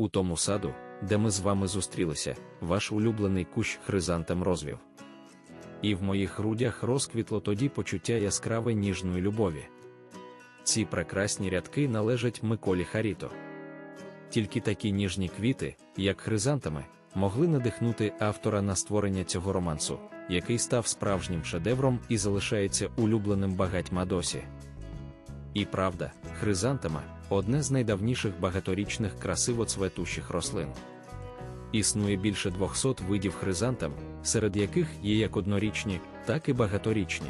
у тому саду, де ми з вами зустрілися, ваш улюблений кущ хризантем розвів. І в моїх грудях розквітло тоді почуття яскравої ніжної любові. Ці прекрасні рядки належать Миколі Харіто. Тільки такі ніжні квіти, як хризантами, могли надихнути автора на створення цього романсу, який став справжнім шедевром і залишається улюбленим багатьма досі. І правда, хризантема одне з найдавніших багаторічних красивоцветущих рослин. Існує більше 200 видів хризантем, серед яких є як однорічні, так і багаторічні.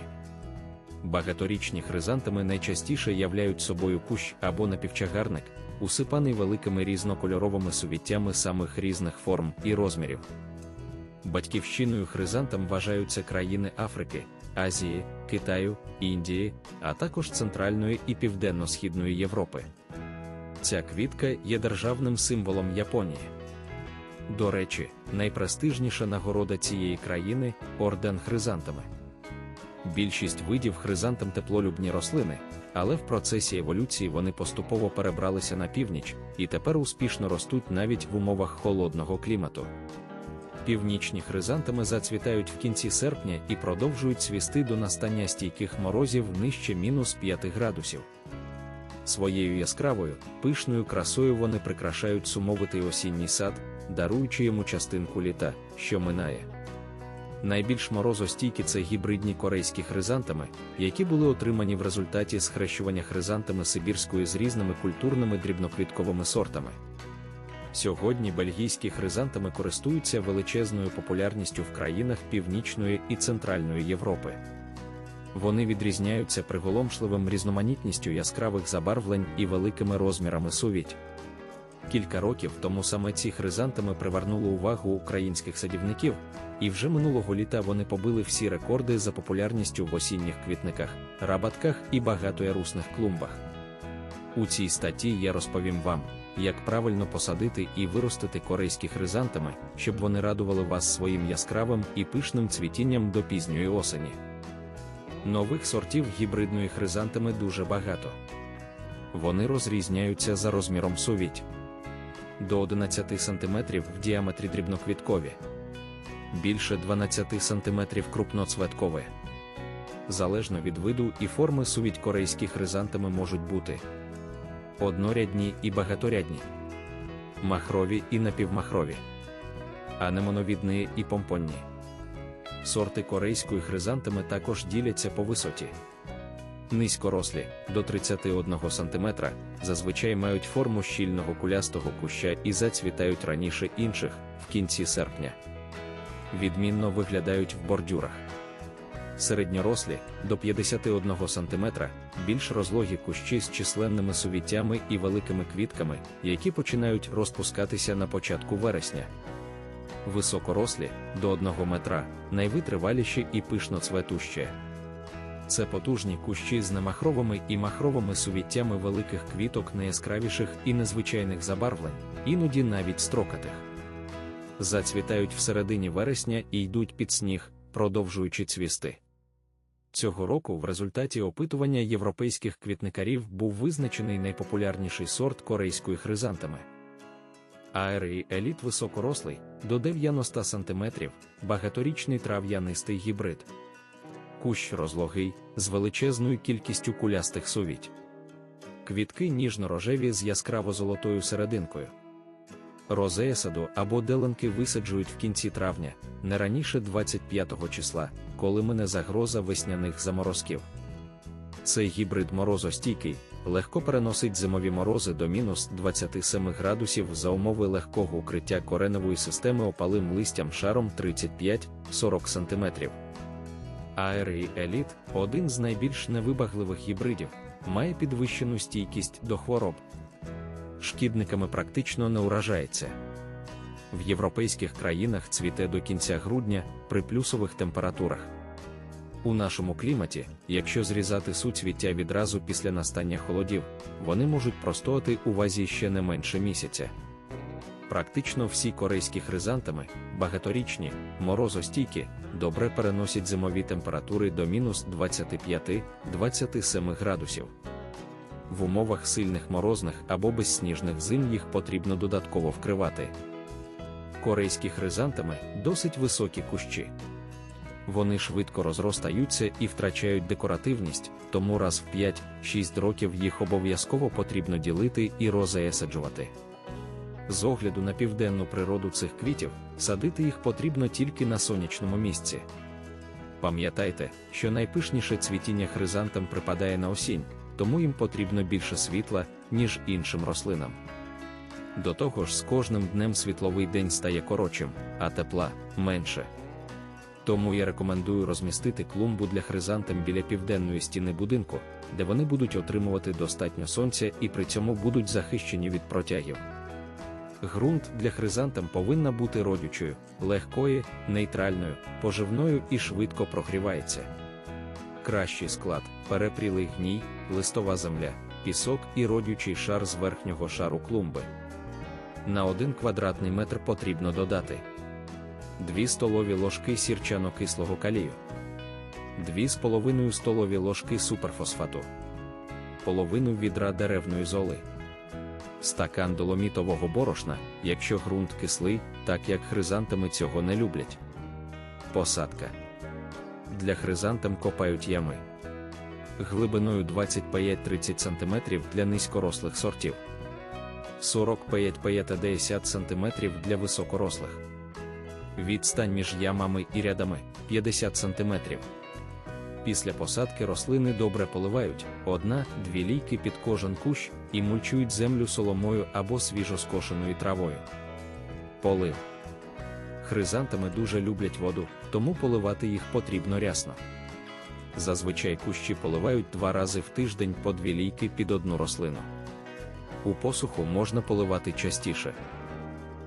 Багаторічні хризантеми найчастіше являють собою кущ або напівчагарник, усипаний великими різнокольоровими сувіттями самих різних форм і розмірів. Батьківщиною хризантам вважаються країни Африки, Азії, Китаю, Індії, а також Центральної і Південно-Східної Європи. Ця квітка є державним символом Японії. До речі, найпрестижніша нагорода цієї країни орден хризантами. Більшість видів хризантам теплолюбні рослини, але в процесі еволюції вони поступово перебралися на північ і тепер успішно ростуть навіть в умовах холодного клімату. Північні хризантами зацвітають в кінці серпня і продовжують цвісти до настання стійких морозів нижче мінус 5 градусів. Своєю яскравою, пишною красою вони прикрашають сумовитий осінній сад, даруючи йому частинку літа, що минає. Найбільш морозостійкі це гібридні корейські хризантами, які були отримані в результаті схрещування хризантами Сибірської з різними культурними дрібноквітковими сортами. Сьогодні бельгійські хризантами користуються величезною популярністю в країнах Північної і Центральної Європи. Вони відрізняються приголомшливим різноманітністю яскравих забарвлень і великими розмірами сувіть. Кілька років тому саме ці хризантами привернули увагу українських садівників, і вже минулого літа вони побили всі рекорди за популярністю в осінніх квітниках, рабатках і багатоярусних клумбах. У цій статті я розповім вам, як правильно посадити і виростити корейські хризантами, щоб вони радували вас своїм яскравим і пишним цвітінням до пізньої осені. Нових сортів гібридної хризантами дуже багато. Вони розрізняються за розміром сувіть до 11 см в діаметрі дрібноквіткові, більше 12 см крупноцветкове. Залежно від виду і форми сувіть корейські хризантами можуть бути однорядні і багаторядні, махрові і напівмахрові, анемоновідні і помпонні. Сорти корейської хризантами також діляться по висоті. Низькорослі до 31 см зазвичай мають форму щільного кулястого куща і зацвітають раніше інших в кінці серпня. Відмінно виглядають в бордюрах. Середньорослі до 51 см більш розлогі кущі з численними сувіттями і великими квітками, які починають розпускатися на початку вересня. Високорослі до 1 метра, найвитриваліші і пишно цветущі. Це потужні кущі з немахровими і махровими сувіттями великих квіток найяскравіших і незвичайних забарвлень, іноді навіть строкатих. Зацвітають всередині вересня і йдуть під сніг, продовжуючи цвісти. Цього року в результаті опитування європейських квітникарів був визначений найпопулярніший сорт корейської хризантами. Аерій еліт високорослий до 90 см, багаторічний трав'янистий гібрид. Кущ розлогий з величезною кількістю кулястих сувіть. Квітки ніжно-рожеві з яскраво-золотою серединкою. Розея саду або деленки висаджують в кінці травня, не раніше 25 числа, коли мине загроза весняних заморозків. Цей гібрид морозостійкий, легко переносить зимові морози до мінус 27 градусів за умови легкого укриття кореневої системи опалим листям шаром 35-40 см. Аерій Еліт один з найбільш невибагливих гібридів, має підвищену стійкість до хвороб. Шкідниками практично не уражається. В європейських країнах цвіте до кінця грудня при плюсових температурах. У нашому кліматі, якщо зрізати суцвіття відразу після настання холодів, вони можуть простояти у вазі ще не менше місяця. Практично всі корейські хризантами, багаторічні, морозостійкі, добре переносять зимові температури до мінус 25-27 градусів. в умовах сильних морозних або безсніжних зим їх потрібно додатково вкривати. Корейські хризантами досить високі кущі. Вони швидко розростаються і втрачають декоративність, тому раз в 5-6 років їх обов'язково потрібно ділити і розеесаджувати. З огляду на південну природу цих квітів, садити їх потрібно тільки на сонячному місці. Пам'ятайте, що найпишніше цвітіння хризантам припадає на осінь, тому їм потрібно більше світла, ніж іншим рослинам. До того ж, з кожним днем світловий день стає коротшим, а тепла менше. Тому я рекомендую розмістити клумбу для хризантам біля південної стіни будинку, де вони будуть отримувати достатньо сонця і при цьому будуть захищені від протягів. Ґрунт для хризантам повинна бути родючою, легкою, нейтральною, поживною і швидко прогрівається. Кращий склад перепрілий гній, листова земля, пісок і родючий шар з верхнього шару клумби. На 1 квадратний метр потрібно додати 2 столові ложки сірчано-кислого калію, 2,5 столові ложки суперфосфату, половину відра деревної золи, стакан доломітового борошна, якщо ґрунт кислий, так як хризантами цього не люблять. Посадка. Для хризантам копають ями глибиною 25-30 см для низькорослих сортів, 45-50 см для високорослих. Відстань між ямами і рядами 50 см. Після посадки рослини добре поливають одна-дві лійки під кожен кущ і мульчують землю соломою або свіжоскошеною травою. Полив. Хризантами дуже люблять воду, тому поливати їх потрібно рясно. Зазвичай кущі поливають два рази в тиждень по дві лійки під одну рослину. У посуху можна поливати частіше.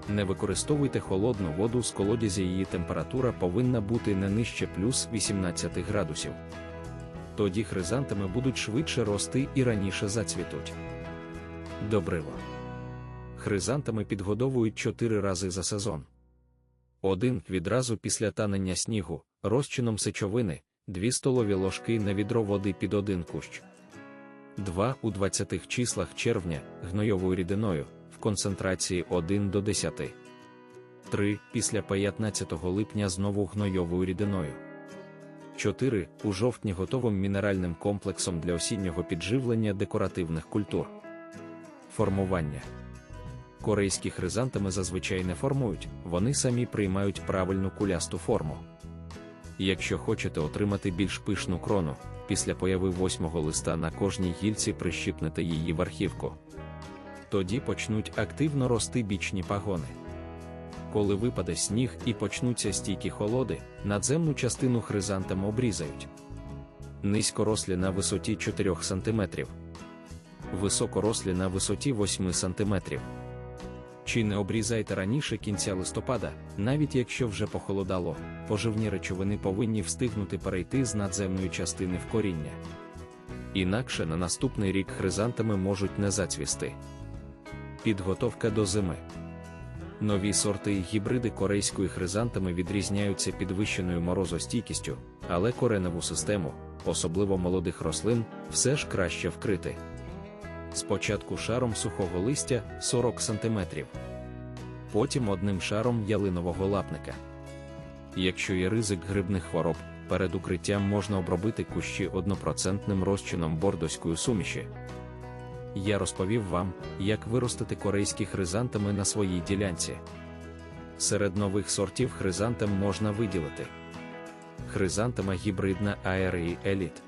Не використовуйте холодну воду з колодязя, її температура повинна бути не нижче плюс 18 градусів. Тоді хризантами будуть швидше рости і раніше зацвітуть. Добриво. Хризантами підгодовують 4 рази за сезон. Один відразу після танення снігу, розчином сечовини, 2 столові ложки на відро води під один кущ. 2 у 20 числах червня гнойовою рідиною концентрації 1 до 10. 3 після 15 липня знову гнойовою рідиною. 4 у жовтні готовим мінеральним комплексом для осіннього підживлення декоративних культур. Формування корейські хризантами зазвичай не формують, вони самі приймають правильну кулясту форму. Якщо хочете отримати більш пишну крону, після появи восьмого листа на кожній гільці прищипнете її в архівку. Тоді почнуть активно рости бічні пагони. Коли випаде сніг і почнуться стійкі холоди, надземну частину хризантам обрізають. Низькорослі на висоті 4 см, високорослі на висоті 8 см. Чи не обрізайте раніше кінця листопада, навіть якщо вже похолодало, поживні речовини повинні встигнути перейти з надземної частини в коріння. Інакше на наступний рік хризантами можуть не зацвісти. Підготовка до зими. Нові сорти і гібриди корейської хризантами відрізняються підвищеною морозостійкістю, але кореневу систему, особливо молодих рослин, все ж краще вкрити. Спочатку шаром сухого листя 40 см, потім одним шаром ялинового лапника. Якщо є ризик грибних хвороб, перед укриттям можна обробити кущі однопроцентним розчином бордоської суміші. Я розповів вам, як виростити корейські хризантами на своїй ділянці. Серед нових сортів хризантам можна виділити. Хризантама гібридна Аерії Еліт,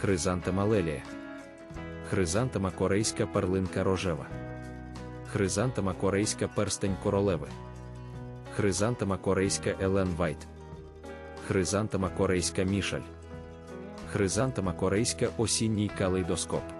хризантама лелія. Хризантама корейська перлинка рожева, хризантама корейська перстень королеви, хризантама корейська Елен Вайт, хризантама корейська мішаль, хризантама корейська осінній калейдоскоп.